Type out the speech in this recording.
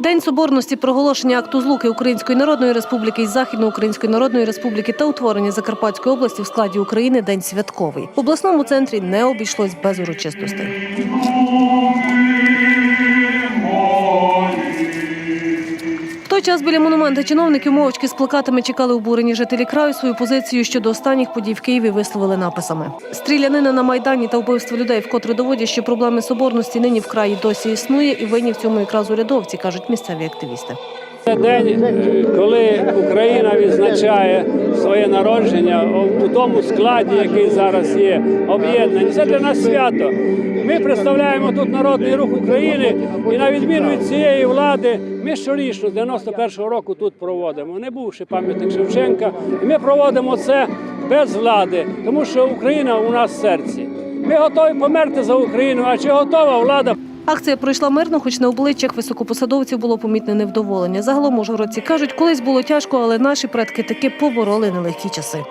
День соборності, проголошення акту злуки Української Народної Республіки із Західноукраїнської Народної Республіки та утворення Закарпатської області в складі України день святковий. В обласному центрі не обійшлось без урочистостей. Той час біля монумента чиновники мовчки з плакатами чекали обурені жителі краю свою позицію щодо останніх подій в Києві висловили написами. Стрілянина на майдані та вбивство людей вкотре доводять, що проблеми соборності нині в краї досі існує, і винні в цьому якраз урядовці, кажуть місцеві активісти. Це день, е, коли Україна відзначає своє народження у тому складі, який зараз є об'єднаний. Це для нас свято. Ми представляємо тут народний рух України, і на відміну від цієї влади, ми щорічно з 91-го року тут проводимо. Не бувши пам'ятник Шевченка, і ми проводимо це без влади, тому що Україна у нас в серці. Ми готові померти за Україну. А чи готова влада Акція пройшла мирно, хоч на обличчях високопосадовців було помітне невдоволення. Загалом ужгородці кажуть, колись було тяжко, але наші предки таки побороли нелегкі часи.